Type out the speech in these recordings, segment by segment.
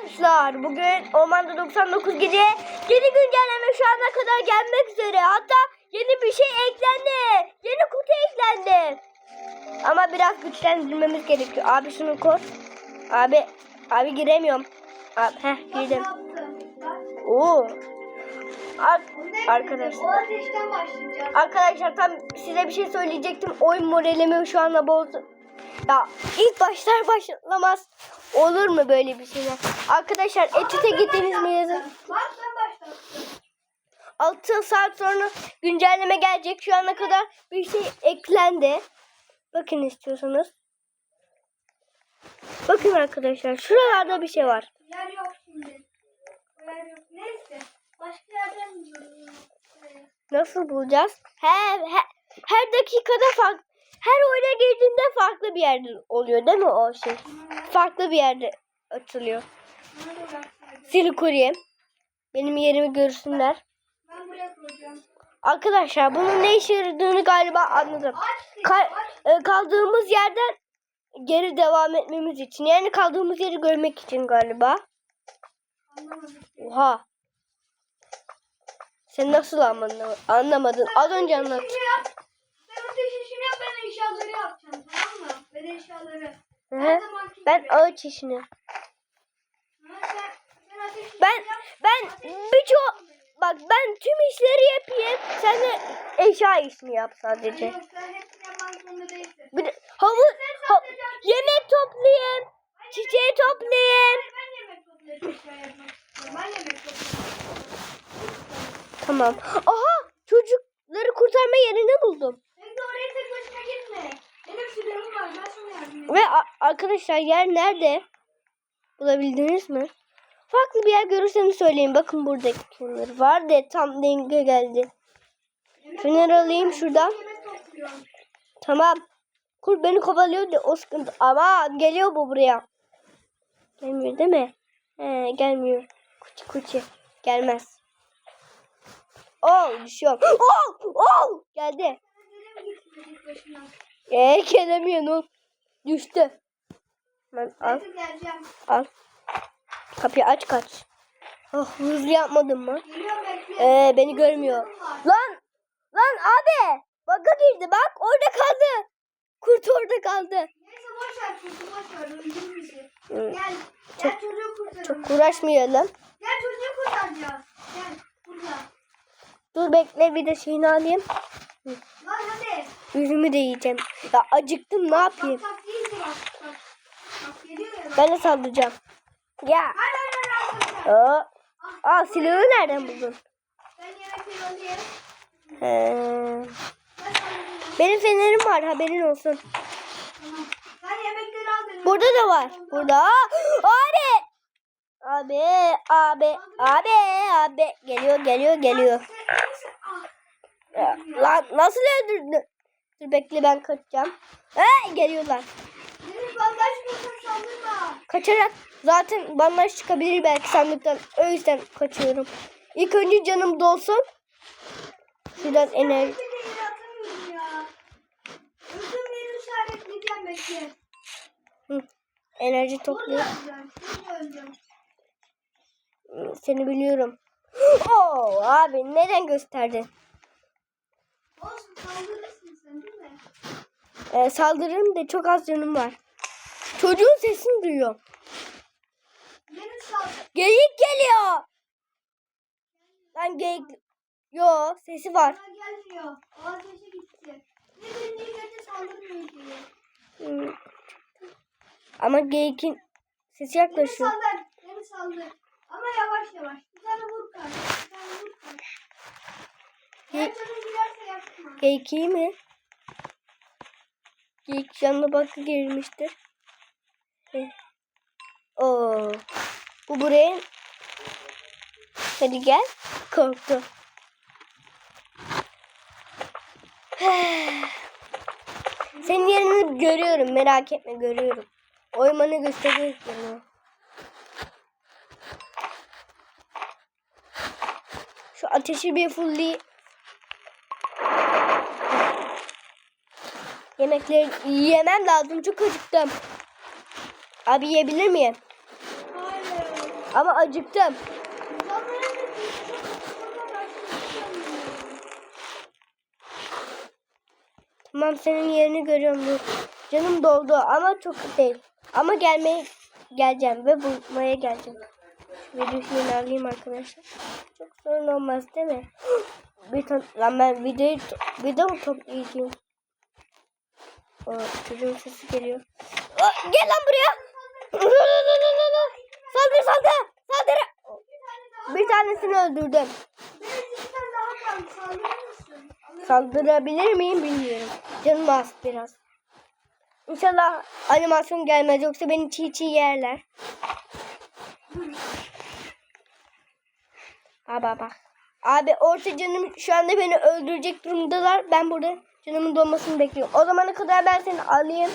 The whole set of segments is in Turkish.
Arkadaşlar bugün Ormanda 99 gece yeni güncelleme şu ana kadar gelmek üzere. Hatta yeni bir şey eklendi. Yeni kutu eklendi. Ama biraz güçlendirmemiz gerekiyor. Abi şunu koy. Abi abi giremiyorum. Abi heh girdim. Oo. Ar- arkadaşlar. Arkadaşlar tam size bir şey söyleyecektim. Oyun moralimi şu anda bozdu. Ya ilk başlar başlamaz. Olur mu böyle bir şeyler? Arkadaşlar etüte gittiniz mi yazın. 6 saat sonra güncelleme gelecek. Şu ana kadar bir şey eklendi. Bakın istiyorsanız. Bakın arkadaşlar şuralarda bir şey var. Yer yok şimdi. Yer yok. Neyse. Başka yerden buluyorum. Ee, Nasıl bulacağız? Her, her, her dakikada farklı. Her oyuna girdiğinde farklı bir yerde oluyor değil mi o şey? Farklı bir yerde açılıyor. Seni koruyayım. Benim yerimi görsünler. Arkadaşlar bunun ne işe yaradığını galiba anladım. Ka- e, kaldığımız yerden geri devam etmemiz için. Yani kaldığımız yeri görmek için galiba. Oha. Sen nasıl anlamadın? Anlamadın. Az önce anlat. Şimdi yap. Sen ateş işini yap ben eşyaları yapacağım tamam mı? Ben eşyaları. Hı hı. Ben ağaç işini. Ben ben birçok bak ben tüm işleri yapayım. Sen de eşya işini yap sadece. Yok sen hepsini yapmak zorunda değilsin. Bir de havuz ha- yemek toplayayım. Çiçeği toplayayım. Ben yemek toplayıp eşya yapmak istiyorum. Ben yemek toplayıp Tamam. Aha çocukları kurtarma yerini buldum. Hem de oraya tek başına gitme. Benim silahım var. Ben sana yardım edeyim. Ve arkadaşlar yer nerede? Bulabildiniz mi? Farklı bir yer görürseniz söyleyin. Bakın buradaki fener var de tam denge geldi. Fener alayım şuradan. Tamam. Kur beni kovalıyor de o sıkıntı. Ama geliyor bu buraya. Gelmiyor değil mi? He, gelmiyor. Kuçi kuçi. Gelmez. Oh düşüyorum. Oh oh geldi. Eee gelemiyor oldu? Düştü. Ben al geleceğim. al. Kapıyı aç kaç. Oh hızlı yapmadın mı? Ee beni görmüyor. Lan lan abi. Baka girdi bak orada kaldı. Kurt orada kaldı. Neyse boş ver. Kurtu boş ver. Öldürür bizi. Gel. Gel çocuğu kurtaralım. Çok uğraşmayalım. Gel çocuğu kurtaracağız. Gel. Burada. Dur bekle bir de şeyini alayım. Lan hadi. Üzümü de yiyeceğim. Ya acıktım ne yapayım? Ben de saldıracağım. Ya. Aa, aa silahı nereden buldun? Alayım. Benim fenerim var haberin olsun. Burada da var. Burada. Abi. Abi, abi, abi, abi. Geliyor, geliyor, geliyor. Ya, Lan nasıl öldürdün? Dur bekle ben kaçacağım. He, geliyorlar. Benim bandaj. Kaçarak zaten bandaj çıkabilir belki sandıktan. O yüzden kaçıyorum. İlk önce canım dolsun. Şuradan enerji. Hı. Enerji topluyor. Seni biliyorum. Oo abi neden gösterdin? Olsun saldırırsın sen değil mi? Ee, saldırırım da çok az canım var. Çocuğun sesini duyuyorum. Beni. Geyik geliyor. Lan geyik. Yo sesi var. Bana gelmiyor. O ateşe gitti. Ne benim nimet'e saldırmıyor diye. Hı. Ama geyikin sesi Beni yaklaşıyor. saldır. Beni saldır. Ama yavaş yavaş. Bir tane vur kaç. Bir tane vur yapma. Geyik iyi mi? Geyik canlı bakı girmiştir. Oo. Bu buraya. Hadi gel. Korktu. Senin yerini görüyorum. Merak etme görüyorum. Oymanı gösteriyor bana. Şu ateşi bir fulli Yemekleri yemem lazım. Çok acıktım. Abi yiyebilir miyim? Hayır. Ama acıktım. Tamam senin yerini görüyorum. Canım doldu ama çok değil. Ama gelmeye geleceğim ve bulmaya geleceğim. Video şeyini alayım arkadaşlar. Çok sorun olmaz değil mi? Bir ton, lan ben videoyu video mu toplayacağım? O çocuğun sesi geliyor. Aa, gel lan buraya. saldır saldır. Saldır. Bir tanesini öldürdüm. Saldırabilir miyim bilmiyorum. Canım az biraz. İnşallah animasyon gelmez yoksa beni çiğ çiğ yerler. Baba bak. Abi orta canım şu anda beni öldürecek durumdalar. Ben burada canımın dolmasını bekliyorum. O zamana kadar ben seni alayım.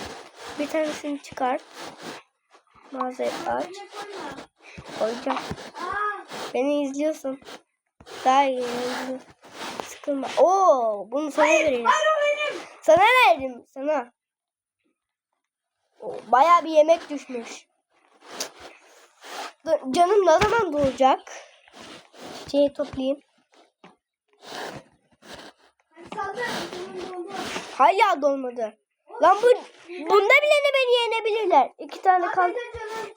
Bir tanesini çıkar. Mağazayı aç. Koyacağım. Beni izliyorsun. Daha iyi izliyorsun. Sıkılma. Oo, bunu sana vereyim. hayır benim. Sana verdim sana. Oo, Bayağı bir yemek düşmüş. Dur, canım ne zaman doğacak? Çiçeği toplayayım. Hadi saldır. Hala dolmadı. Lan bu bunda bile de beni yenebilirler. İki tane canım.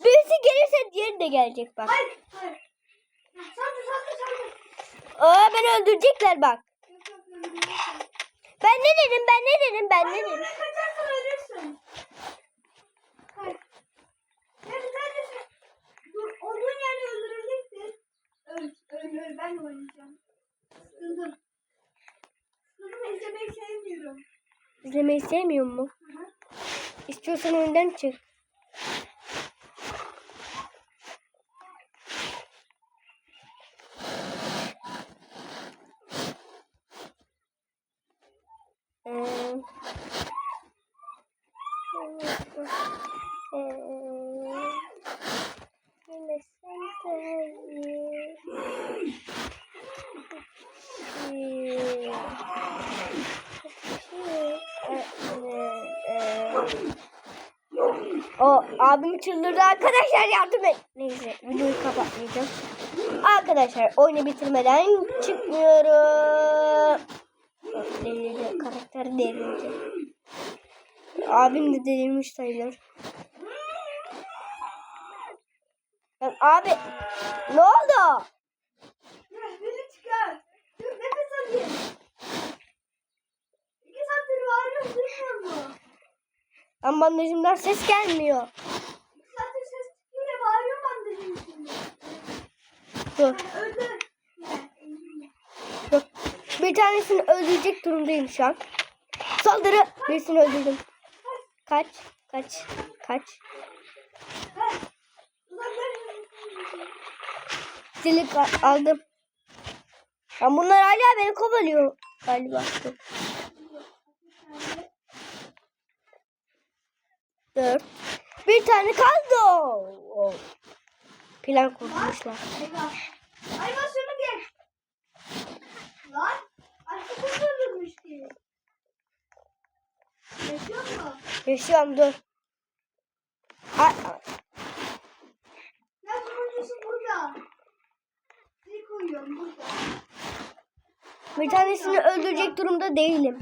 Birisi gelirse diğeri de gelecek bak. Hayır, hayır. Saldır, saldır, saldır. Aa beni öldürecekler bak. Ben ne dedim ben ne dedim ben ne dedim. Ben oynayacağım. Sıkıldım. Sıkıldım, izlemeyi sevmiyorum. İzlemeyi sevmiyor mu? İstiyorsan önden çık. Ee, O abim çıldırdı arkadaşlar yardım et. Neyse videoyu kapatmayacağım. Arkadaşlar oyunu bitirmeden çıkmıyorum. Delirdi. Karakter delirdi. Abim de delirmiş sayılır. Lan abi ne oldu? Ya, beni çıkar. Dur, nefes alayım. İki saattir bağırıyorum, duymuyor musun? Lan bandajımdan ses gelmiyor. Saattir ses çıkıyor ya, bağırıyorum bandajın içinde. Dur. Yani öldü. Dur. Bir tanesini öldürecek durumdayım şu an. Saldırı. Birisini öldürdüm. Kaç. Kaç. Kaç. Silik aldım. Ya bunlar hala beni kovalıyor galiba. Dört. Bir tane kaldı. Plan kurmuşlar. Eyvah. Animasyonu geç. Lan. Artık öldürmüş ki. Yaşıyor mu? Yaşıyorum dur. Ha, Ya sonuncusu burada. Seni koyuyorum burada. bir tanesini öldürecek durumda değilim.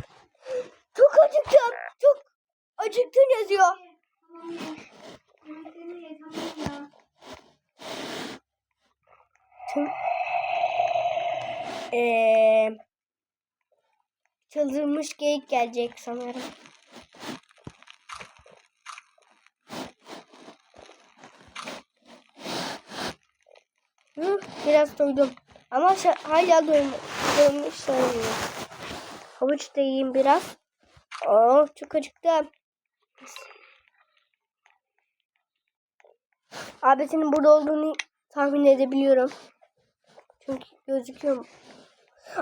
Çok acıktım. Çok acıktın yazıyor. Eee çıldırmış geyik gelecek sanırım. Hı, biraz doydum. Ama hala doyum doymuş sayılmıyor. Havuç da yiyeyim biraz. Oh çok acıktım. Abi senin burada olduğunu tahmin edebiliyorum. Çünkü gözüküyor mu?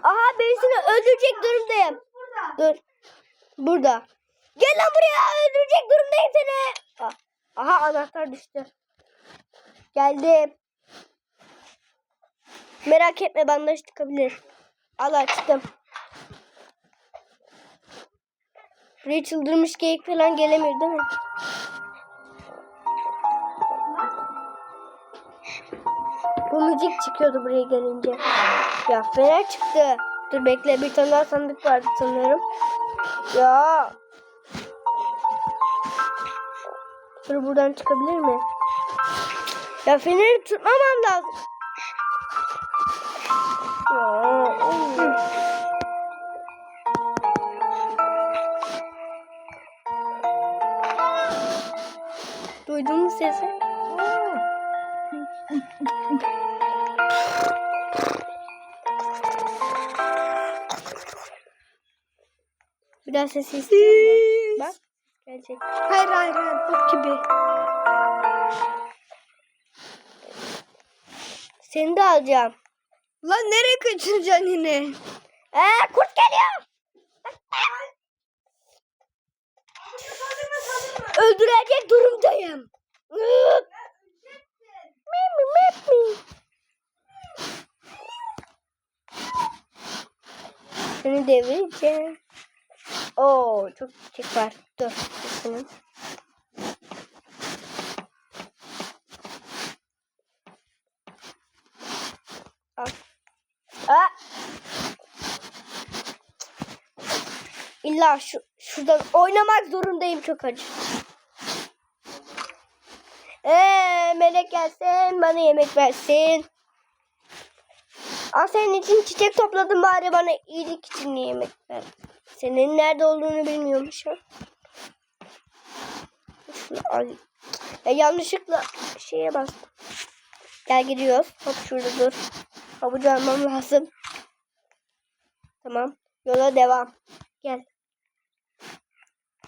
Aha birisini öldürecek durumdayım. Dur. Burada. Gel lan buraya öldürecek durumdayım seni. Ah, Aha anahtar düştü. Geldim. Merak etme bandaj çıkabilir. Al açtım. Buraya çıldırmış geyik falan gelemiyor değil mi? Bu müzik çıkıyordu buraya gelince. Ya fener çıktı. Dur bekle bir tane daha sandık vardı sanırım. Ya. Dur buradan çıkabilir mi? Ya feneri tutmamam lazım. Ya. Duydun mu sesi? Biraz sesi istiyor mu? Bak. Gelecek. Hayır hayır hayır. Bu gibi. Seni de alacağım. Lan nereye kaçıracaksın yine? Ee, kurt geliyor. Öldürecek durumdayım. Iıık. Mi, mi, mi, mi. Seni devireceğim. Oo, çok çiçek var. Dur. Şunu. Al. Aa! İlla şu şuradan oynamak zorundayım çok acı. Ee, melek gelsin bana yemek versin. Al senin için çiçek topladım bari bana iyilik için yemek ver. Senin nerede olduğunu bilmiyormuşum. Şunu. Ya yanlışlıkla şeye bastım. Gel gidiyoruz. Hop şurada dur. Havucu almam lazım. Tamam. Yola devam. Gel.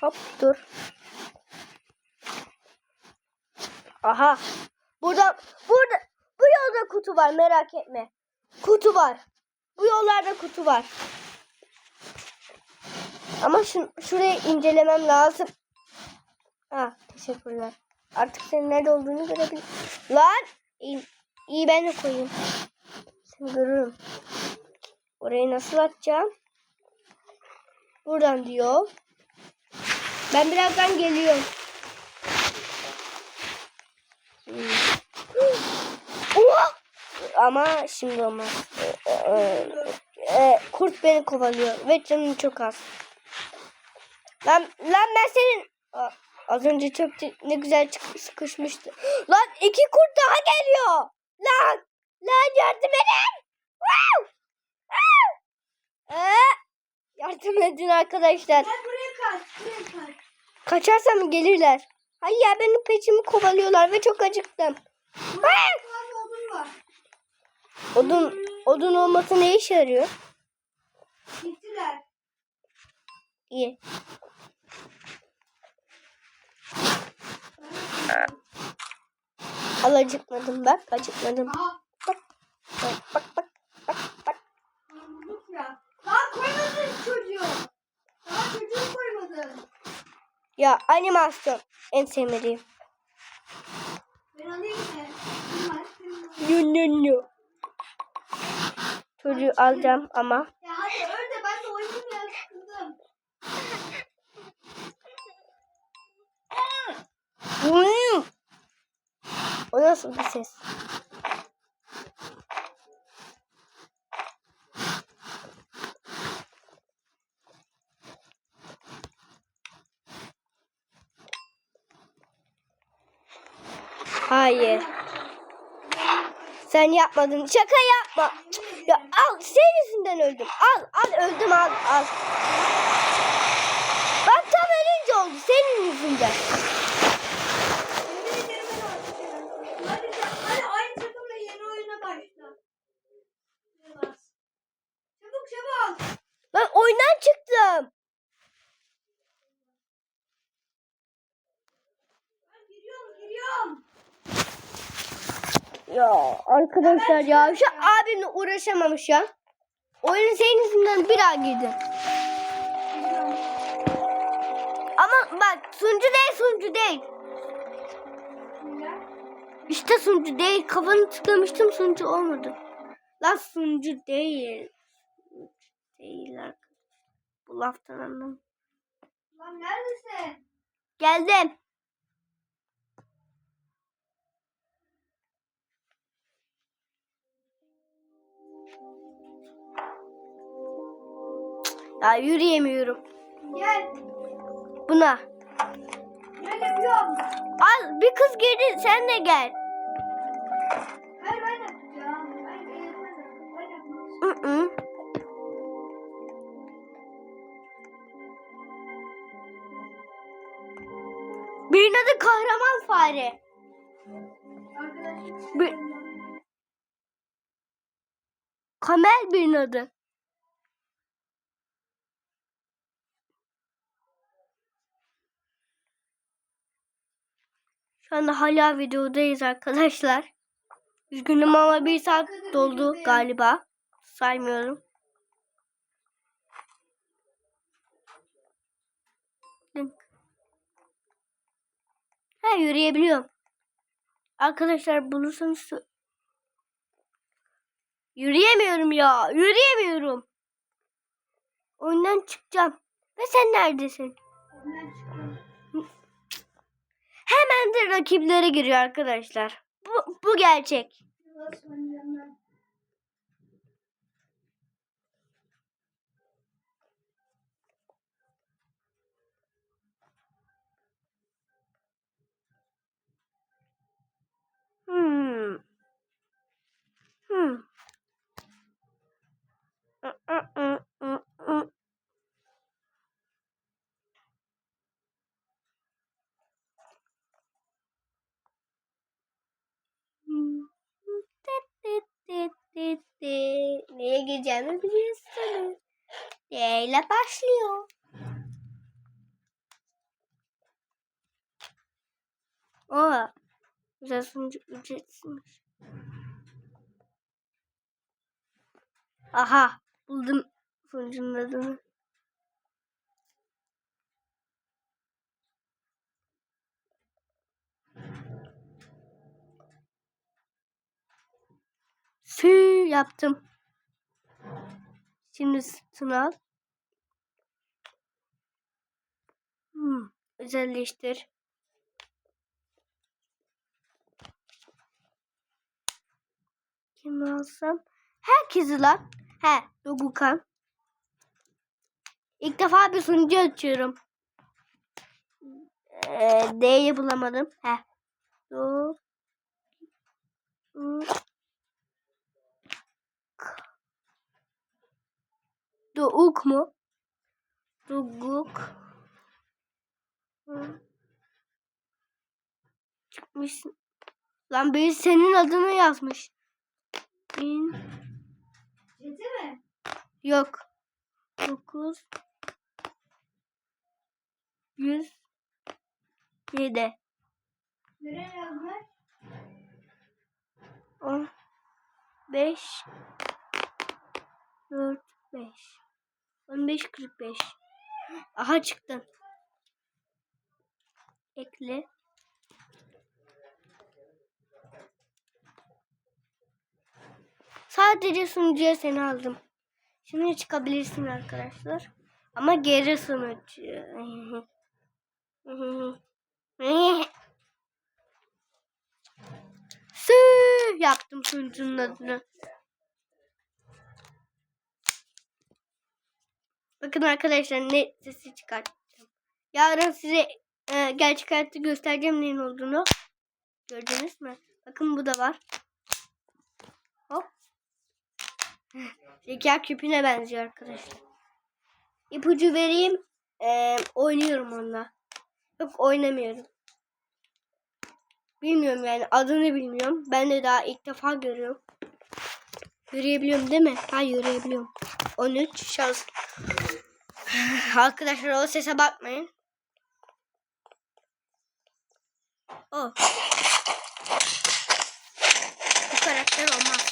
Hop dur. Aha. Burada burada bu yolda kutu var merak etme. Kutu var. Bu yollarda kutu var. Ama şu, şurayı incelemem lazım. Ah teşekkürler. Artık senin nerede olduğunu görebilirim. Lan! İyi, iyi ben de koyayım. Seni görürüm. Orayı nasıl atacağım? Buradan diyor. Ben birazdan geliyorum. Hmm. Ama şimdi olmaz. Ee, e, kurt beni kovalıyor ve canım çok az. Lan, lan ben senin... Aa, Az önce çok ne güzel sıkışmıştı. Lan iki kurt daha geliyor. Lan! Lan yardım edin! Wow! Ee, yardım edin arkadaşlar. Gel buraya kaç. Buraya kaç. Kaçarsam gelirler. Hayır ya benim peçimi kovalıyorlar ve çok acıktım. Odun var. Odun, odun olması ne işe yarıyor? Gittiler. İyi. Al acıkmadım bak acıkmadım. Bak bak bak bak bak. Ya. Lan koymadın çocuğu. Daha çocuğu koymadın. Ya animasyon en sevmediğim. Ben alayım mı? Nü nü nü. Çocuğu alacağım ama. Ya hadi öl de ben de oynayayım ya sıkıldım. Hmm. O nasıl bir ses? Hayır. Sen yapmadın. Şaka yapma. Ya al senin yüzünden öldüm. Al al öldüm al al. Bak tam ölünce oldu senin yüzünden. Yemin ederim ben oynayacağım. Hadi sen, hadi aynı takımla yeni oyuna başla. Yavaş. Çabuk çabuk. Ben oyundan çıktım. Ben giriyorum giriyorum. Ya arkadaşlar ya şu abimle uğraşamamış ya. Oyun senin yüzünden bir daha. Giriyorum. Ama bak sunucu değil sunucu değil. İşte sunucu değil. Kafanı tıklamıştım sunucu olmadı. Lan sunucu değil. Değil arkadaşlar. Bu laftan anlam. Lan neredesin? Geldim. Ya yürüyemiyorum. Gel. Buna. Gel yapıyorum. Al bir kız geldi sen de gel. Hayır ben yapacağım. Ben yapmadım. Ben yapmadım. Hı hı. Birinin adı kahraman fare. Bir... Kamel birinin adı. Şu anda hala videodayız arkadaşlar. Üzgünüm ama bir saat doldu galiba. Saymıyorum. Ha yürüyebiliyorum. Arkadaşlar bulursanız Yürüyemiyorum ya. Yürüyemiyorum. Oyundan çıkacağım. Ve sen neredesin? Ben çıkıyorum. Hemen de rakiplere giriyor arkadaşlar. Bu, bu gerçek. Tıt. Neye gireceğimi biliyorsunuz. D ile başlıyor. Güzel sunucu ücretsizmiş. Aha. Buldum sunucunun adını. Sü yaptım. Şimdi sınav. Hmm, özelleştir. Kim alsam? Herkesi lan. He, Dogukan. İlk defa bir sunucu açıyorum. Ee, D'yi bulamadım. He. Do. Du. Doğuk mu? Duguk. Hı. Çıkmışsın. Lan biri senin adını yazmış. Bin. Yedi mi? Yok. Dokuz. Yüz. Yedi. Nereye yazmış? On. Beş. Dört. Beş. On beş kırk beş. Aha çıktı. Ekle. Sadece sunucuya seni aldım. Şimdi çıkabilirsin arkadaşlar. Ama geri sunucu. Sü yaptım sunucunun adını. Bakın arkadaşlar ne sesi çıkarttım. Yarın size e, gerçek hayatta göstereceğim neyin olduğunu. Gördünüz mü? Bakın bu da var. Hop. Zeka küpüne benziyor arkadaşlar. İpucu vereyim. E, oynuyorum onunla. Yok oynamıyorum. Bilmiyorum yani adını bilmiyorum. Ben de daha ilk defa görüyorum. Yürüyebiliyorum değil mi? Ha yürüyebiliyorum. 13 şans. Arkadaşlar o sese bakmayın. O. Bu karakter olmaz.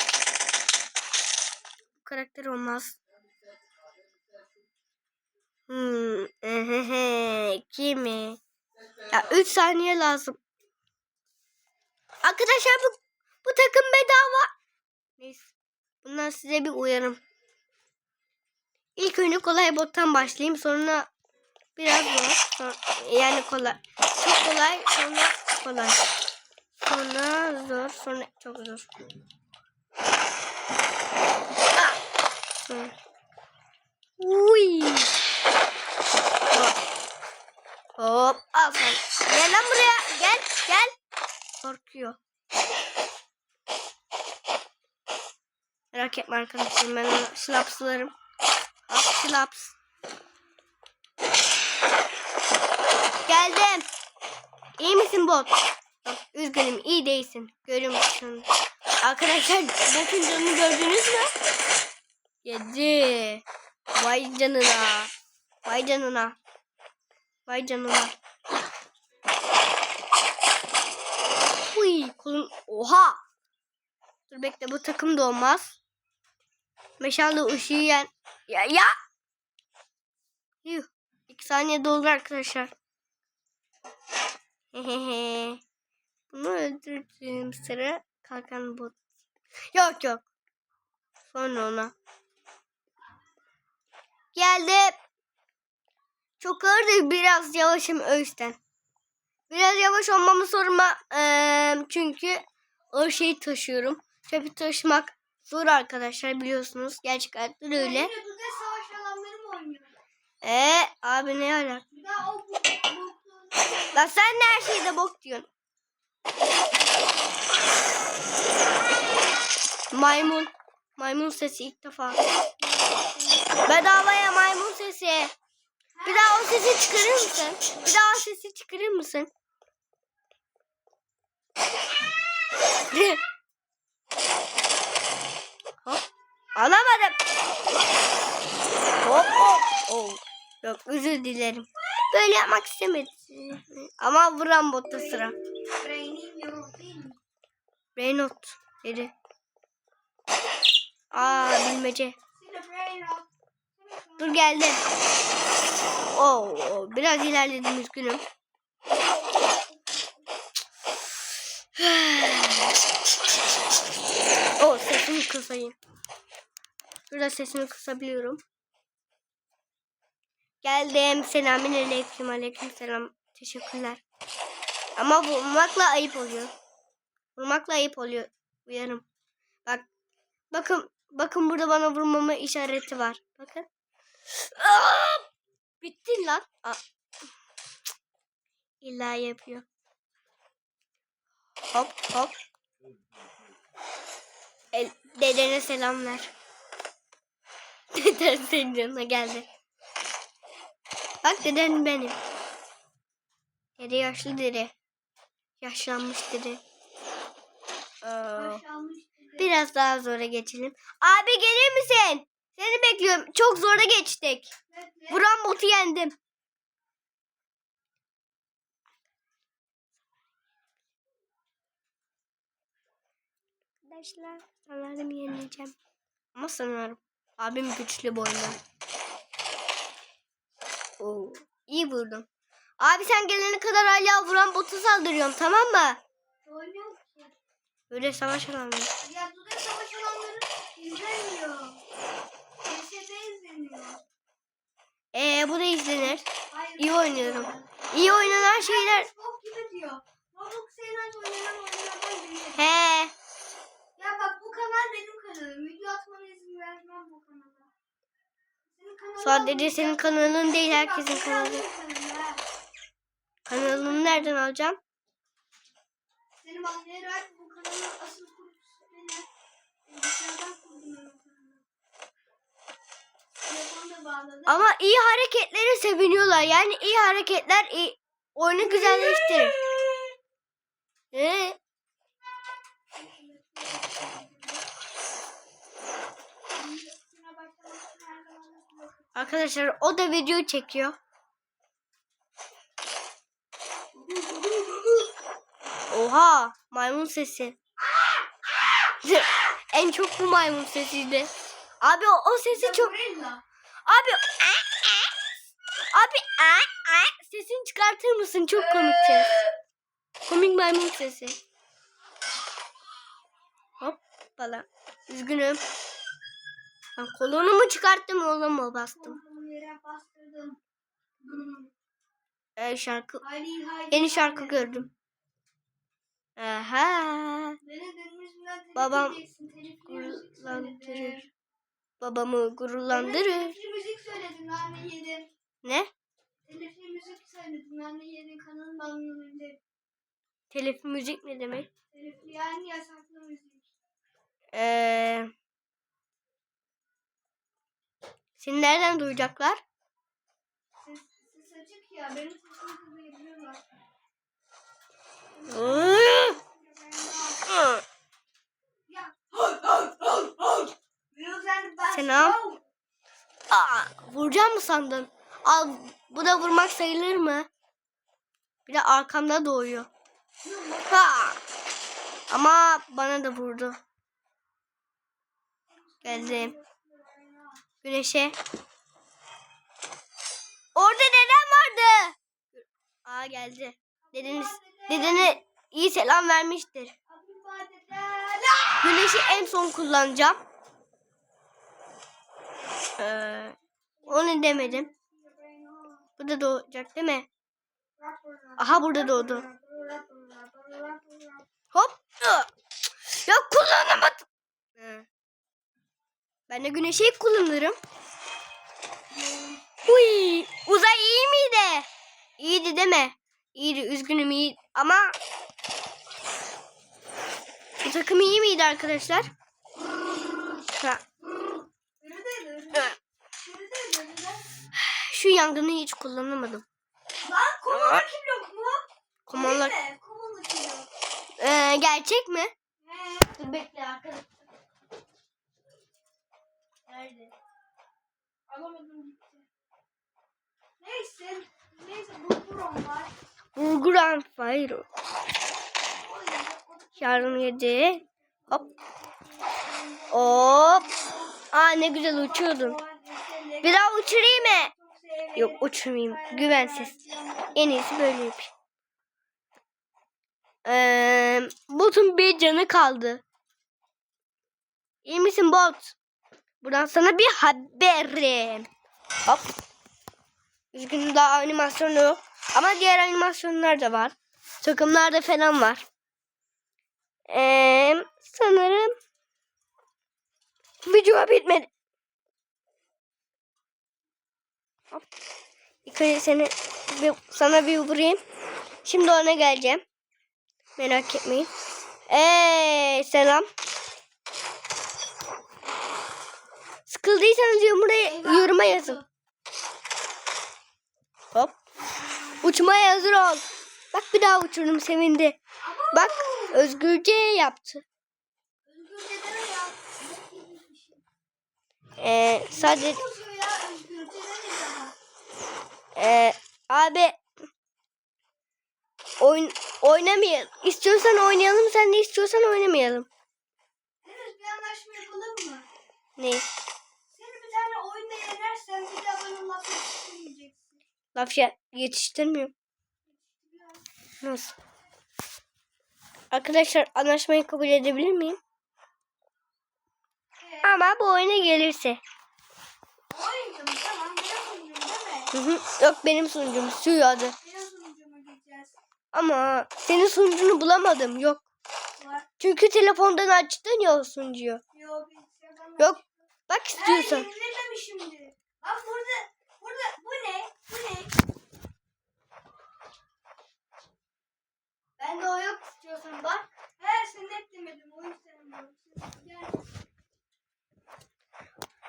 Bu karakter olmaz. Hmm. Kimi? Ya 3 saniye lazım. Arkadaşlar bu, bu takım bedava. Neyse. Bundan size bir uyarım. İlk önce kolay bottan başlayayım. Sonra biraz zor. Sonra, yani kolay. Çok kolay. Sonra kolay. Sonra zor. Sonra çok zor. Sonra. Uy. Hop. Hop. Al sen. Gel lan buraya. Gel. Gel. Korkuyor. Merak etme arkadaşlar. Ben onu slapslarım. Şılaps. Geldim. İyi misin bot? Üzgünüm iyi değilsin. Görüyor musun? Arkadaşlar botun canını gördünüz mü? Yedi. Vay canına. Vay canına. Vay canına. Uy kolum. Oha. Dur bekle bu takım da olmaz. Meşale ışığı yen. Ya ya. Yuh. İki saniye doldu arkadaşlar. Hehehe. Bunu öldürdüm sıra kalkan bot. Yok yok. Sonra ona. Geldi. Çok ağır biraz yavaşım o yüzden. Biraz yavaş olmamı sorma. Eee, çünkü o şeyi taşıyorum. Çöpü taşımak zor arkadaşlar biliyorsunuz. Gerçekten öyle. Yine Dudet savaş alanları mı oynuyor? Ee, abi ne alaka? Lan sen de her şeyde bok diyorsun. Maymun. Maymun sesi ilk defa. Bedavaya maymun sesi. Bir daha o sesi çıkarır mısın? Bir daha o sesi çıkarır mısın? Hop. Alamadım. Hop hop. Oh. Yok özür dilerim. Böyle yapmak istemedim. Ama vuran botta sıra. Reynolds dedi. Aa bilmece. Dur geldi. Oo, biraz ilerledim üzgünüm. o sesimi kısayım. Burada sesimi kısabiliyorum. Geldim. Selamün aleyküm. Selam. Teşekkürler. Ama vurmakla ayıp oluyor. Vurmakla ayıp oluyor. Uyarım. Bak. Bakın. Bakın burada bana vurmama işareti var. Bakın. Bittin lan. Aa. İlla yapıyor. Hop hop. El, dedene selam ver. Deden senin yanına geldi. Bak deden benim. Dede yaşlı dede. Yaşlanmış dede. Biraz daha zora geçelim. Abi gelir misin? Seni bekliyorum. Çok zora geçtik. Buran botu yendim. Arkadaşlar sanırım yeneceğim. Ama sanırım. Abim güçlü boyunda. Oo, iyi vurdum. Abi sen gelene kadar hala vuran botu saldırıyorum tamam mı? Böyle savaş alanı. Ya Dudet savaş alanları izlemiyor. CS'de izleniyor. Ee bu da izlenir. Hayır. İyi oynuyorum. İyi oynanan şeyler. Bok gibi diyor. Roblox en oynanan oyunlardan biri. He. Ya bak bu kanal benim kanalım. Video atmana izin vermem bu kanala. Sadece senin kanalın değil herkesin kanalı. benim. Kanalını nereden alacağım? Seni banlayarak bu kanalın asıl kurucusu benim. Dışarıdan kurdum ben kanalı. Ama iyi hareketlere seviniyorlar. Yani iyi hareketler iyi, oyunu güzelleştirir. Ee, arkadaşlar o da video çekiyor. Oha maymun sesi. en çok bu maymun sesiydi. Abi o, o sesi çok. Abi. Abi sesini çıkartır mısın? Çok komik ses. Komik maymun sesi. Hoppala. Üzgünüm. Ben kolunu mu çıkarttım oğlum mu bastım? Bastırdım. Ee, şarkı. Haydi haydi. Yeni şarkı haydi. gördüm. Aha. Babam telifli. Gururlandırır. Babamı gururlandırır. telifli müzik söyledin anne yedin. Ne? Telifli müzik söyledin anne yedin kanalın banlanınca. Telif müzik ne demek? Telifli yani yasaklı müzik. Ee, seni nereden duyacaklar? Ses, ses açık ya. Benim sesimi duyabiliyorlar. Selam. Aa, vuracağım mı sandın? Al bu da vurmak sayılır mı? Bir de arkamda doğuyor. Ha! Ama bana da vurdu. Geldim. Güneşe. Orada dedem vardı. Aa geldi. Dedeniz, dedene iyi selam vermiştir. Güneşi en son kullanacağım. Ee, onu demedim. Bu da doğacak değil mi? Aha burada doğdu. Hop. Ya kullanamadım. Hı. Ben de güneşi kullanırım. Uy, uzay iyi miydi? İyiydi değil mi? İyiydi, üzgünüm iyi ama bu takım iyi miydi arkadaşlar? Ha, şu yangını hiç kullanamadım. Lan komoda kim yok mu? Yok? Ee, gerçek mi? Dur bekle arkadaşlar. Nerede? Alamadım gitti. Neyse. Neyse bu buron var. O da Yardım yedi. Hop. Hop. Aa ne güzel uçuyordun. Bir daha uçurayım mı? Yok uçurmayayım. Güvensiz. En iyisi böyle yapayım. Ee, botun bir canı kaldı. İyi misin bot? Buradan sana bir haberim. Hop. Üzgünüm daha animasyonu yok. Ama diğer animasyonlar da var. Takımlarda falan var. Ee, sanırım video bitmedi. Hop. İlk seni bir, sana bir vurayım. Şimdi ona geleceğim. Merak etmeyin. Eee selam. Sıkıldıysanız yoruma, yoruma yazın. Hop. Uçmaya hazır ol. Bak bir daha uçurdum sevindi. Bak özgürce yaptı. Ee, sadece ee, abi oyun oynamayalım. İstiyorsan oynayalım. Sen de istiyorsan oynamayalım. Henüz bir anlaşma yapalım mı? Ne? Seni bir daha bana laf yetiştirmeyeceksin. Laf ya- yetiştirmiyorum. Nasıl? Arkadaşlar anlaşmayı kabul edebilir miyim? Ee, Ama bu oyuna gelirse. oyuncu mu? Tamam benim sunucum değil mi? Hı hı. Yok benim sunucum suyu adı. Benim sunucuma gideceğiz. Ama senin sunucunu bulamadım. Yok. Var. Çünkü telefondan açtın ya o sunucuyu. Yok Yok. Bak Ben istiyorsan. yenilememiş şimdi. Bak burada, burada bu ne? Bu ne? Ben de o yok istiyorsan bak. He sen net demedim o. Gel.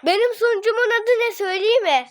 Benim sunucumun adı ne söyleyeyim mi?